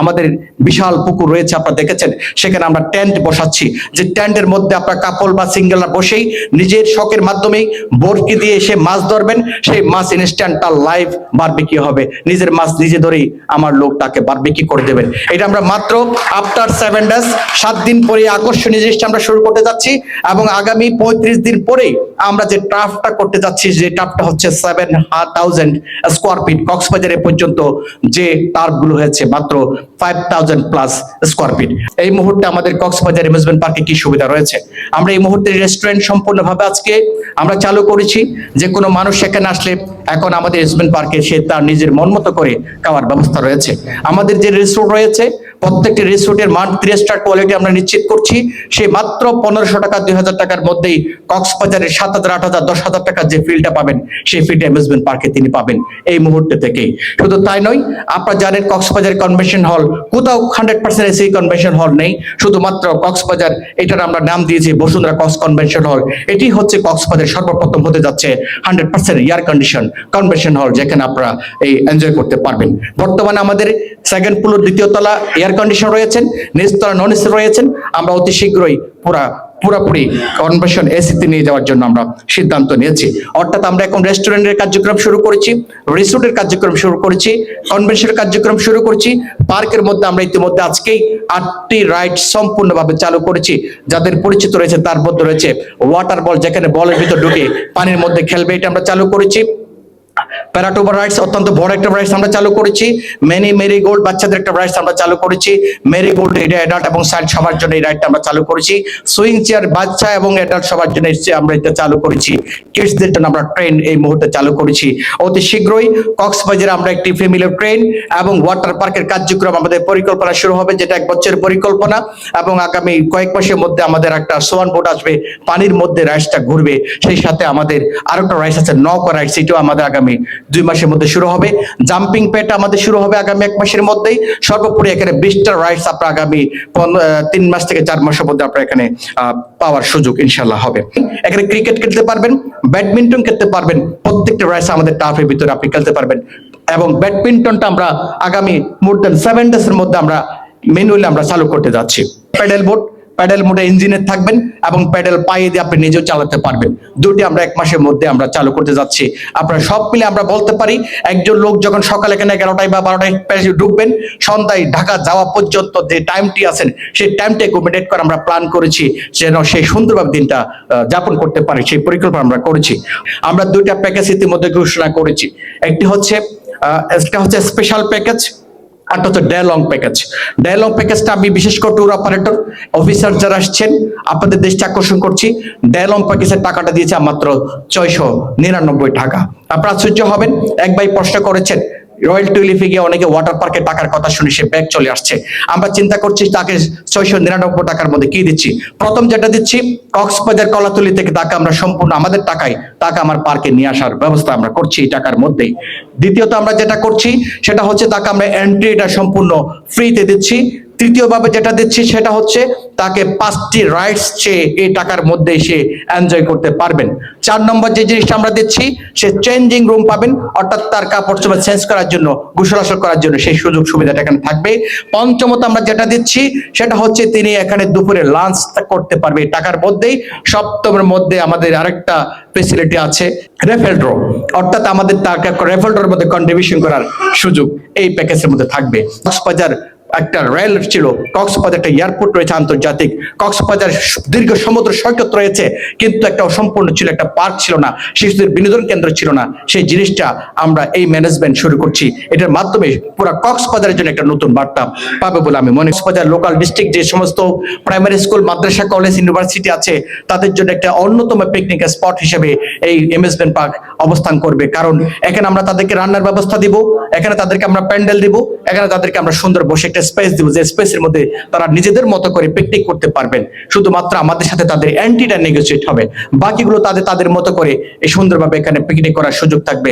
আমাদের বিশাল পুকুর রয়েছে, আপনারা দেখেছেন? সেখানে আমরা টেন্ট বসাচ্ছি। যে টেন্টের মধ্যে আপনার কাপল বা সিঙ্গেলরা বসেই নিজের শখের মাধ্যমেই বরকি দিয়ে এসে মাছ ধরবেন। সেই মাছ ইনস্ট্যান্ট তার লাইভ বারবিকি হবে। নিজের মাছ নিজে ধরেই আমার লোক তাকে বারবিকি করে দেবেন। এটা আমরা মাত্র আফটার সেভেন ডেজ সাত দিন পরে আকর্ষণীয় জিনিসটা আমরা শুরু করতে যাচ্ছি এবং আগামী পঁয়ত্রিশ দিন পরেই আমরা যে টাফটা করতে যাচ্ছি, যে টাফটা হচ্ছে সেভেন থাউজেন্ড স্কোয়ার ফিট কক্সবাজারে পর্যন্ত যে টার্ফগুলো হয়েছে, মাত্র এই মুহূর্তে আমাদের কক্সবাজার পার্কে কি সুবিধা রয়েছে? আমরা এই মুহূর্তে রেস্টুরেন্ট আজকে আমরা চালু করেছি। যে কোনো মানুষ আসলে এখন আমাদের পার্কে সে তার নিজের মন মতো করে খাওয়ার ব্যবস্থা রয়েছে। আমাদের যে রিসোর্ট রয়েছে প্রত্যেকটি রিসোর্টের মান থ্রি স্টার কোয়ালিটি আমরা নিশ্চিত করছি। সে মাত্র পনেরোশো টাকা, দুই হাজার টাকার মধ্যেই কক্সবাজারের সাত হাজার, আট হাজার, দশ হাজার টাকার যে ফিল্ডটা পাবেন, সেই ফিল্ড অ্যামিউজমেন্ট পার্কে তিনি পাবেন এই মুহূর্তে থেকেই। শুধু তাই নয়, আপনারা জানেন কক্সবাজার কনভেনশন হল কোথাও hundred percent AC convention hall নেই। শুধুমাত্র কক্সবাজার, এটার আমরা নাম দিয়েছি, বসুন্ধরা কক্স কনভেনশন হল এটি হচ্ছে কক্সবাজার সর্বপ্রথম হতে যাচ্ছে hundred percent air condition convention hall যেখানে আপনারা এই এনজয় করতে পারবেন। বর্তমানে আমাদের সেকেন্ড ফ্লোর দ্বিতীয় তলা এয়ার কন্ডিশন রয়েছেন নিচতলা নন এসি রয়েছেন। আমরা অতি শীঘ্রই পুরা, পুরোপুরি কনভেনশন এসিতে নিয়ে যাওয়ার জন্য আমরা সিদ্ধান্ত নিয়েছি। অর্থাৎ আমরা এখন রেস্টুরেন্টের কার্যক্রম শুরু করেছি রিসোর্টের কার্যক্রম শুরু করেছি কনভেনশনের কার্যক্রম শুরু করেছি। পার্কের মধ্যে আমরা ইতিমধ্যে আজকেই আটটি রাইড সম্পূর্ণভাবে চালু করেছি। যাদের পরিচিত রয়েছে তার মধ্যে রয়েছে ওয়াটার বল যেখানে বলের ভিতর ঢুকে পানির মধ্যে খেলবে, এটা আমরা চালু করেছি। প্যারাটোবার রাইডস অত্যন্ত বড় একটা রাইডস আমরা চালু করেছি। মেনি মেরি গোল্ড বাচ্চাদের একটা রাইডস আমরা চালু করেছি। মেরি গোল্ড এটা অ্যাডাল্ট এবং সাইড সবার জন্য এই রাইডটা আমরা চালু করেছি। সুইং চেয়ার বাচ্চা এবং অ্যাডাল্ট সবার জন্য আমরা এটা চালু করেছি। কিডসদের জন্য আমরা ট্রেন এই মুহূর্তে চালু করেছি। অতি শীঘ্রই কক্সবাজারে আমরা একটি ফ্যামিলি ট্রেন এবং ওয়াটার পার্কের কার্যক্রম আমাদের পরিকল্পনা শুরু হবে, যেটা এক বছরের পরিকল্পনা এবং আগামী কয়েক মাসের মধ্যে আমাদের একটা সোয়ান বোট আসবে। পানির মধ্যে রাইডসটা ঘুরবে। সেই সাথে আমাদের আরেকটা রাইডস আছে, নৌকা রাইডস এটাও আমাদের আগামী দুই মাসের মধ্যে শুরু হবে। জাম্পিং প্যাড আমাদের শুরু হবে আগামী এক মাসের মধ্যেই। সর্বোপরি এখানে বিশটা রাইডস আপনার আগামী তিন মাস থেকে চার মাসের মধ্যে আপনার এখানে পাওয়ার সুযোগ ইনশাল্লাহ হবে। এখানে ক্রিকেট খেলতে পারবেন, ব্যাডমিন্টন খেলতে পারবেন, প্রত্যেকটা রাইডস আমাদের টার্ফের ভিতরে আপনি খেলতে পারবেন। এবং ব্যাডমিন্টনটা আমরা আগামী মোর দেন সেভেন ডেজ এর মধ্যে আমরা ম্যানুয়ালি আমরা চালু করতে যাচ্ছি। প্যাডেল বোট প্যাডেল মোটে ইঞ্জিনের থাকবেন এবং প্যাডেল পায়ে দিয়ে আপনি নিজেও চালাতে পারবেন। দুটি আমরা এক মাসের মধ্যে আমরা চালু করতে যাচ্ছি। আপনারা সব মিলে আমরা বলতে পারি, একজন লোক যখন সকালে এখানে এগারোটায় বা বারোটায় প্যাসেজে ঢুকবেন, সন্ধ্যায় ঢাকা যাওয়া পর্যন্ত যে টাইমটি আছেন, সেই টাইমটি অ্যাকোমোডেট করে আমরা প্ল্যান করেছি যেন সেই সুন্দরভাবে দিনটা যাপন করতে পারি, সেই পরিকল্পনা আমরা করেছি। আমরা দুইটা প্যাকেজ ইতিমধ্যে ঘোষণা করেছি। একটি হচ্ছে একটা হচ্ছে স্পেশাল প্যাকেজ আরটা হচ্ছে ডে প্যাকেজ ডে প্যাকেজটা আমি বিশেষ করে ট্যুর অপারেটর অফিসার যারা আসছেন, আপনাদের দৃষ্টি আকর্ষণ করছি। ডে প্যাকেজের টাকাটা দিয়েছে মাত্র ছয়শো নিরানব্বই টাকা। আপনারা আশ্চর্য হবেন, এক ভাই প্রশ্ন করেছেন রয়্যাল টুলিফে গিয়ে অনেকে ওয়াটার পার্কে টাকার কথা শুনে সে ব্যাগ চলে আসছে। আমরা চিন্তা করছি তাকে ছয়শো নিরানব্বই টাকার মধ্যে কি দিচ্ছি? প্রথম যেটা দিচ্ছি, কক্সবাজার কলাতলি থেকে তাকে আমরা সম্পূর্ণ আমাদের টাকায় তাকে আমার পার্কে নিয়ে আসার ব্যবস্থা আমরা করছি এই টাকার মধ্যেই। দ্বিতীয়ত আমরা যেটা করছি, সেটা হচ্ছে তাকে আমরা এন্ট্রিটা সম্পূর্ণ ফ্রিতে দিচ্ছি। তৃতীয়ভাবে যেটা দিচ্ছি সেটা হচ্ছে তাকে পাঁচটি রাইটস চেয়ে এই টাকার মধ্যে সে এনজয় করতে পারবেন। চার নম্বর যে জিনিসটা আমরা দিচ্ছি, সে চেঞ্জিং রুম পাবেন, অর্থাৎ তার কাপড় চোপড় চেঞ্জ করার জন্য, গোসল আসল করার জন্য সেই সুযোগ সুবিধাটা এখানে থাকবে। পঞ্চমত আমরা যেটা দিচ্ছি, সেটা হচ্ছে তিনি এখানে দুপুরে লাঞ্চ করতে পারবে টাকার মধ্যেই। সপ্তমের মধ্যে আমাদের আরেকটা ফেসিলিটি আছে রেফেল অর্থাৎ আমাদের টাকা রেফেল ড্রর মধ্যে কন্ট্রিবিউশন করার সুযোগ এই প্যাকেজের মধ্যে থাকবে। কক্সবাজার একটা রেল ছিল কক্সবাজার একটা এয়ারপোর্ট রয়েছে আন্তর্জাতিক। কক্সবাজার দীর্ঘ সমুদ্র সৈকত রয়েছে, কিন্তু একটা অসম্পূর্ণ ছিল, একটা পার্ক ছিল না, শিশুদের বিনোদন কেন্দ্র ছিল না। সেই জিনিসটা আমরা এই ম্যানেজমেন্ট শুরু করছি। এটার মাধ্যমে পুরো কক্সবাজারের জন্য একটা নতুন বার্তা পাবে বলে আমি মনে কক্সবাজার লোকাল ডিস্ট্রিক্ট যে সমস্ত প্রাইমারি স্কুল মাদ্রাসা কলেজ ইউনিভার্সিটি আছে, তাদের জন্য একটা অন্যতম পিকনিক স্পট হিসেবে এই এমএসবেন পার্ক অবস্থান করবে। কারণ এখানে আমরা তাদেরকে রান্নার ব্যবস্থা দিব, এখানে তাদেরকে আমরা প্যান্ডেল দিব, এখানে তাদেরকে আমরা সুন্দর বসে স্পেস দিব, যে স্পেসের মধ্যে তারা নিজেদের মতো করে পিকনিক করতে পারবেন। শুধুমাত্র আমাদের সাথে তাদের অ্যান্টিটা নেগোসিয়েট হবে। বাকিগুলো তাদের তাদের মতো করে এই সুন্দরভাবে এখানে পিকনিক করার সুযোগ থাকবে।